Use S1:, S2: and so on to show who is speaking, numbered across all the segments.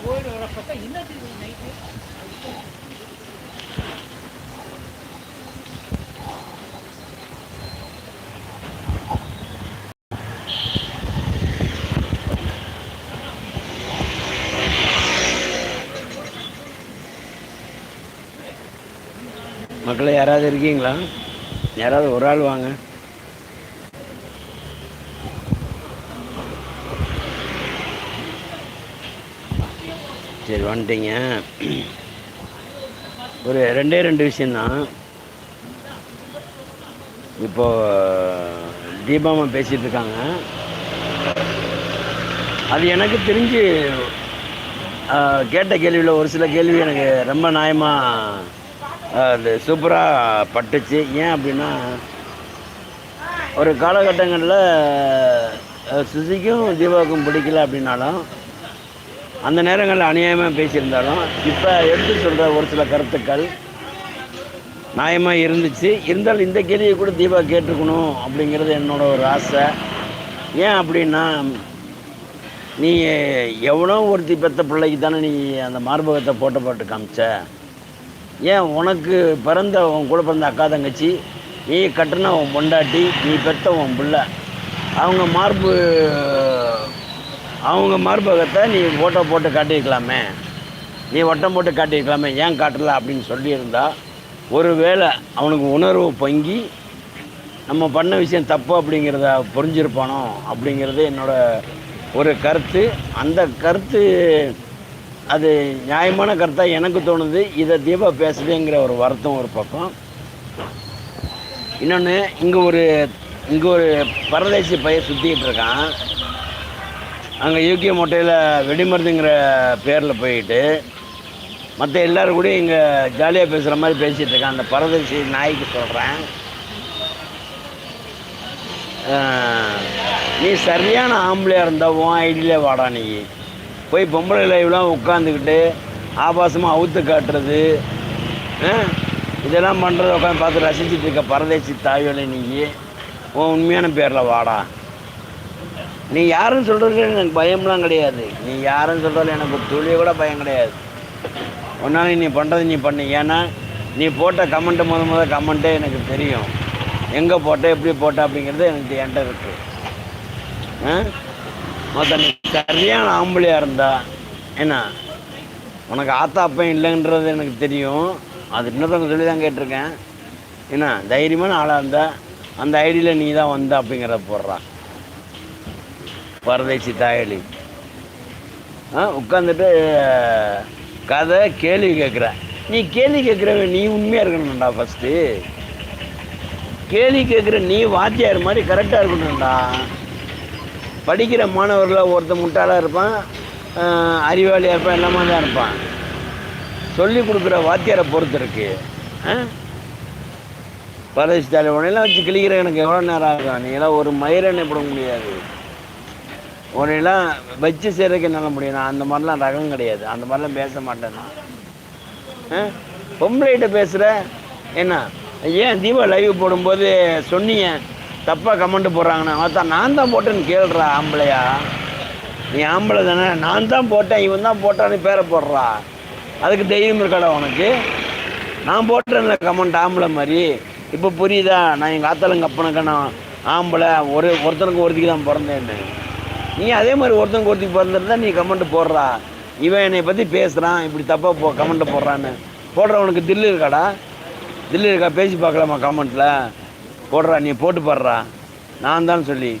S1: போயிடு வரப்ப தான் என்ன தெரியும் நைட்டு மக்களை யாராவது இருக்கீங்களா? யாராவது ஒரு ஆள் வாங்க. சரி வந்துட்டீங்க. ஒரு ரெண்டே ரெண்டு விஷயந்தான் இப்போது தீபாமா பேசிகிட்டு இருக்காங்க. அது எனக்கு தெரிஞ்சு கேட்ட கேள்வியில் ஒரு சில கேள்வி எனக்கு ரொம்ப நியாயமாக அது சூப்பராக பட்டுச்சு. ஏன் அப்படின்னா ஒரு காலகட்டங்களில் சுசிக்கும் தீபாவுக்கும் பிடிக்கல அப்படின்னாலும் அந்த நேரங்களில் அநியாயமாக பேசியிருந்தாலும் இப்போ எடுத்து சொல்கிற ஒரு சில கருத்துக்கள் நியாயமாக இருந்துச்சு. இருந்தாலும் இந்த கேள்வியை கூட தீபா கேட்டுருக்கணும் அப்படிங்கிறது என்னோட ஒரு ஆசை. ஏன் அப்படின்னா நீ எவ்வளோ ஒருத்தி பெற்ற பிள்ளைக்கு தானே நீ அந்த மார்பகத்தை போட்ட போட்டு காமிச்ச? ஏன் உனக்கு பிறந்த உன் கூட பிறந்த அக்கா தங்கச்சி நீ கட்டின உன் பொண்டாட்டி நீ பெத்த உன் பிள்ளை. அவங்க மார்பு அவங்க மார்பகத்தை நீ ஃபோட்டோ போட்டு காட்டியிருக்கலாமே. நீ வட்டம் போட்டு காட்டியிருக்கலாமே ஏன் காட்டல அப்படின்னு சொல்லியிருந்தா ஒருவேளை அவனுக்கு உணர்வு பொங்கி நம்ம பண்ண விஷயம் தப்பு அப்படிங்கிறத புரிஞ்சிருப்பானோ அப்படிங்கிறது என்னோட ஒரு கருத்து. அந்த கருத்து அது நியாயமான கருத்தாக எனக்கு தோணுது. இதை தீபா பேசுதேங்கிற ஒரு வருத்தம் ஒரு பக்கம். இன்னொன்று இங்கே ஒரு இங்கே ஒரு பரதேசி பையன் சுற்றிக்கிட்டு இருக்கான். அங்கே யூகே மொட்டையில் வெடிமருந்துங்கிற பேரில் போயிட்டு மற்ற எல்லோரும் கூட இங்கே ஜாலியாக பேசுகிற மாதிரி பேசிகிட்டு இருக்கான். அந்த பரதேசி நாய்க்கு சொல்கிறேன் நீ சரியான ஆம்பளையாக இருந்தால் உன் ஐடியிலே வாடா நீ. போய் பொம்பளை லைவ்லாம் உட்காந்துக்கிட்டு ஆபாசமாக அவுத்து காட்டுறது ஆ, இதெல்லாம் பண்ணுறது உட்காந்து பார்த்து ரசிச்சிட்டு இருக்க பரதேசி தாயோலை நீ உன் உண்மையான பேரில் வாடா. நீ யாருன்னு சொல்கிறதுக்கு எனக்கு பயம்லாம் கிடையாது. நீ யாருன்னு சொல்கிறதுல எனக்கு துளிய கூட பயம் கிடையாது. ஒன்றாலும் நீ பண்ணுறது நீ பண்ணு. ஏன்னா நீ போட்ட கமெண்ட்டு முத முத கமெண்ட்டே எனக்கு தெரியும். எங்கே போட்ட எப்படி போட்ட அப்படிங்கிறது எனக்கு என்கிட்ட இருக்குது ஆ? மற்ற சரியான ஆம்பளையாக இருந்தா என்ன? உனக்கு ஆத்தா அப்பன் இல்லைன்றது எனக்கு தெரியும். அது இன்னொருத்தவங்க சொல்லி தான் கேட்டிருக்கேன். என்ன தைரியமான ஆளாக இருந்தா அந்த ஐடியில் நீ தான் வந்த அப்படிங்கிறத போடுறா. பரதேசி தாயலி. ஆ உட்காந்துட்டு கதை கேள்வி கேட்குற. நீ கேள்வி கேட்குறவன் நீ உண்மையாக இருக்கணும்டா ஃபஸ்ட்டு கேள்வி கேட்குற நீ வாத்தியார் மாதிரி கரெக்டாக இருக்கணும்டா. படிக்கிற மாணவர்களில் ஒருத்தன் முட்டாளாக இருப்பான் அறிவாளியாக இருப்பான் எல்லாமே தான் இருப்பான். சொல்லி கொடுக்குற வாத்தியாரை பொறுத்து இருக்கு. ஆ? பரதேசி தலைவனையெல்லாம் வச்சு கிளிக்கிற எனக்கு எவ்வளோ நேரம் ஆகும்? நீ எல்லாம் ஒரு மயிரனை போட முடியாது. உன்னையெல்லாம் வச்சு செய்கிறதுக்கு என்னால் முடியும். நான் அந்த மாதிரிலாம் ரகம் கிடையாது. அந்த மாதிரிலாம் பேச மாட்டேன் நான். பொம்பளைகிட்ட பேசுகிற என்ன? ஏன் தீபா லைவ் போடும்போது சொன்னீங்க. தப்பாக கமெண்ட் போடுறாங்கண்ணா அதான் நான் தான் போட்டேன்னு கேளுறா ஆம்பளையா. நீ ஆம்பளை தானே. நான் தான் போட்டேன் இவன் தான் போட்டான்னு பேரை போடுறா. அதுக்கு தைரியம் இருக்காடா உனக்கு? நான் போட்டேன்ல கமெண்ட் ஆம்பளை மாதிரி. இப்போ புரியுதா? நான் எங்கள் ஆத்தாளுங்க அப்பனுக்கு நான் ஆம்பளை. ஒரு ஒருத்தனுக்கு ஒருத்திக்கு தான் பிறந்தேன்னு. நீ அதே மாதிரி ஒருத்தனுக்கு ஒருத்திக்கு பிறந்திருந்தா நீ கமெண்ட் போடுறா. இவன் என்னை பற்றி பேசுகிறான் இப்படி தப்பாக போ கமெண்ட் போடுறான்னு. போடுறவனுக்கு தில்லு இருக்காடா? தில்லு இருக்கா? பேசி பார்க்கலாமா கமெண்ட்டில் போடுறா நீ போட்டு பாடுறா. நான் தான் சொல்லி.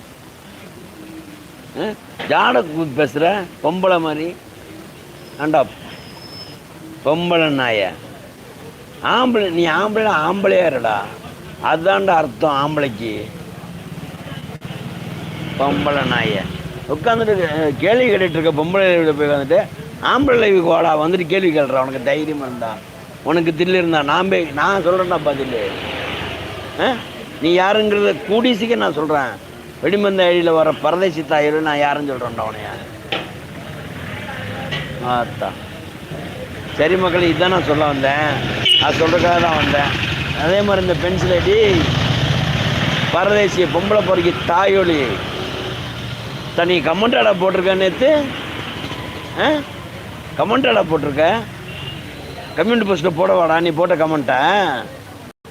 S1: ஆ? ஜாட கூத்து பேசுகிற பொம்பளை மாதிரி. ஆண்டா பொம்பளை நாய. ஆம்பளை நீ ஆம்பளை ஆம்பளையா இருடா. அதுதான்டா அர்த்தம் ஆம்பளைக்கு. பொம்பளை நாய. உட்காந்துட்டு கேள்வி கேட்டுட்டு இருக்க பொம்பளை போய் உட்காந்துட்டு ஆம்பளை லைவுக்கு வாடா வந்துட்டு கேள்வி கேள்றா உனக்கு தைரியம் இருந்தா. உனக்கு தில்லு இருந்தா நான் போய் நான் சொல்கிறேன்டா பதில் ஆ? நீ யாருங்கிறத கூடி சீக்கிரம் நான் சொல்கிறேன் வெடிமந்த அழியில் வர பரதேசி தாயிரு நான் யாருன்னு சொல்கிறேன்டா உனைய ஆத்தா. சரி மக்கள் இதுதான் நான் சொல்ல வந்தேன். அது சொல்கிறதுக்காக தான் வந்தேன். அதே மாதிரி இந்த பென்சில் அடி. பரதேசிய பொம்பளை பொறுக்கி தாயொலி. தனி கமெண்டாடா போட்டிருக்க நேற்று ஆ? கமெண்டாடா போட்டிருக்க? கம்யூனிட்டி போஸ்ட்டில் போடவாடா நீ போட்ட கமெண்ட்டை.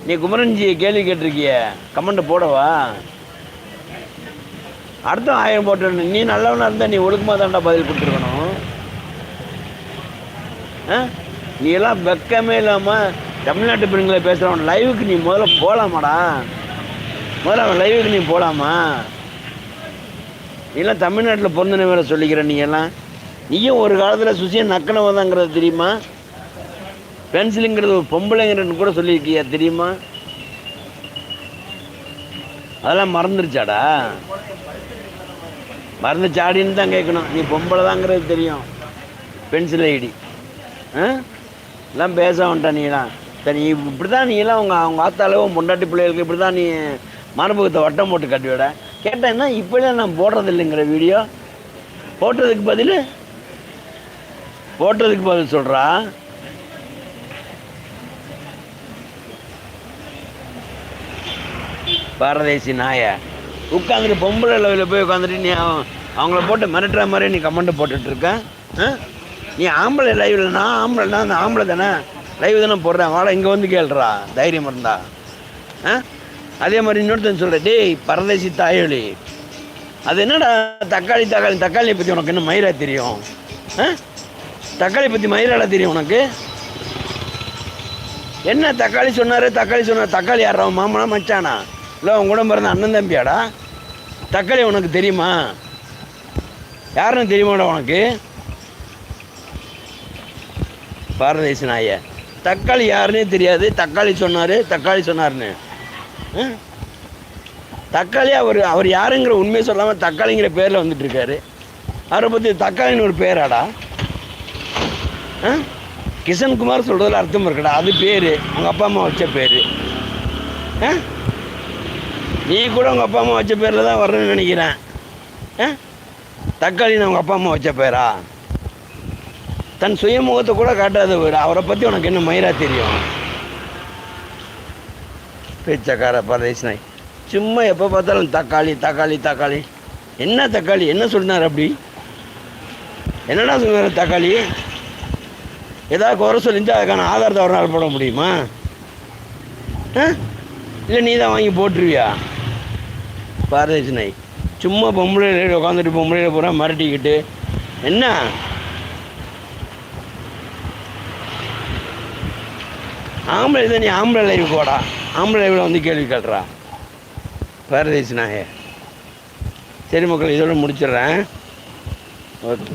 S1: நீ குமரன்ஜி கேள்வி கேட்டிருக்கிய கமெண்ட்டை போடவா? அடுத்த ஆயிரம் போட்டு நீ நல்லவனாக இருந்தால் நீ ஒழுக்கமாக தான்டா பதில் கொடுத்துருக்கணும். ஆ? நீ எல்லாம் வெக்கமே இல்லாமல் தமிழ்நாட்டு பெண்களை பேசுகிறவன் லைவுக்கு நீ முதல்ல போகலாமாடா முதல்ல அவன் லைவுக்கு நீ போகலாமா நீ எல்லாம் தமிழ்நாட்டில் பிறந்தன வேலை சொல்லிக்கிற நீ எல்லாம். நீயும் ஒரு காலத்தில் சுசியன் நக்கனவதாங்கிறது தெரியுமா? பென்சிலுங்கிறது ஒரு பொம்பளைங்கிறது கூட சொல்லியிருக்கியா தெரியுமா? அதெல்லாம் மறந்துருச்சாடா? மறந்துச்சாடின்னு தான் கேட்கணும். நீ பொம்பளை தாங்கிறது தெரியும். Pencil ID. ஆ? எல்லாம் பேச வேண்டாம் நீலாம் சரி இப்படி தான் நீ எல்லாம் அவங்க அவங்க ஆத்தாளவும் பொண்டாட்டி பிள்ளைகளுக்கு இப்படி தான் நீ மரபுகத்தை வட்டம் போட்டு கட்டி விட கேட்டேன் என்ன இப்படிலாம் நான் போடுறது இல்லைங்கிற வீடியோ? போட்டதுக்கு பதில்? போட்டதுக்கு பதில் சொல்கிறா பாரதேசி நாய. உட்காந்துட்டு பொம்பளை லெவலில் போய் உட்காந்துட்டு நீ அவன் அவங்கள போட்டு மிரட்டுற மாதிரி நீ கமெண்ட் போட்டுட்ருக்க ஆ? நீ ஆம்பளை லைவில் நான் ஆம்பளைனா அந்த ஆம்பளை தானே? லைவ் தானே போடுறேன். வாடா இங்கே வந்து கேள்றா தைரியம் இருந்தா. ஆ? அதே மாதிரி இன்னொருத்தன் சொல்கிற டேய் பரதேசி தாயொலி அது என்னடா தக்காளி தக்காளி தக்காளியை பற்றி உனக்கு என்ன மயிலாக தெரியும்? ஆ? தக்காளி பற்றி மயிலாட தெரியும் உனக்கு? என்ன தக்காளி சொன்னார்? தக்காளி சொன்னார் தக்காளி யாரா மாமனா மச்சானா? இல்லை உன் கூட பிறந்த அண்ணன் தம்பியாடா? தக்காளி உனக்கு தெரியுமா? யாருன்னு தெரியுமாடா உனக்கு? பாரதேச நாய. தக்காளி யாருன்னே தெரியாது. தக்காளி சொன்னார் தக்காளி சொன்னார்னு ஆ? தக்காளி அவர் அவர் யாருங்கிற உண்மையை சொல்லாமல் தக்காளிங்கிற பேரில் வந்துட்டுருக்காரு. அவரை பற்றி தக்காளின்னு ஒரு பேராடா? ஆ? கிஷன்குமார் சொல்கிறதுல அர்த்தம் இருக்கடா. அது பேர். உங்கள் அப்பா அம்மா வச்ச பேர். ஆ? நீ கூட உங்கள் அப்பா அம்மா வச்ச பேரில் தான் வரணும்னு நினைக்கிறேன். ஆ? தக்காளின்னு உங்கள் அப்பா அம்மா வச்ச பேரா? தன் சுயமுகத்தை கூட காட்டாத வீடு? அவரை பற்றி உனக்கு என்ன மயிரா தெரியும்? பேச்சக்கார பரதேஷ் நாய் சும்மா எப்போ பார்த்தாலும் தக்காளி தக்காளி தக்காளி. என்ன தக்காளி? என்ன சொன்னார் அப்படி? என்னடா சொன்னார் தக்காளி? ஏதாவது குறை சொல்லிருந்தால் அதுக்கான ஆதாரத்தை ஒரு நாள் போட முடியுமா? ஆ? இல்லை நீ தான் வாங்கி போட்டுருவியா? பாரதேஷ் நாய் சும்மா பொம்பளை உட்காந்துட்டு பொம்பளையில் பூரா மிரட்டிக்கிட்டு. என்ன? ஆம்பளை தான் நீ ஆம்பளை லைவ் போடா. ஆம்பளை லைவில் வந்து கேள்வி கேட்டுறா பாரதேஷ் நாயே சரி மக்கள் இதோட முடிச்சிடுறேன். ஓகே.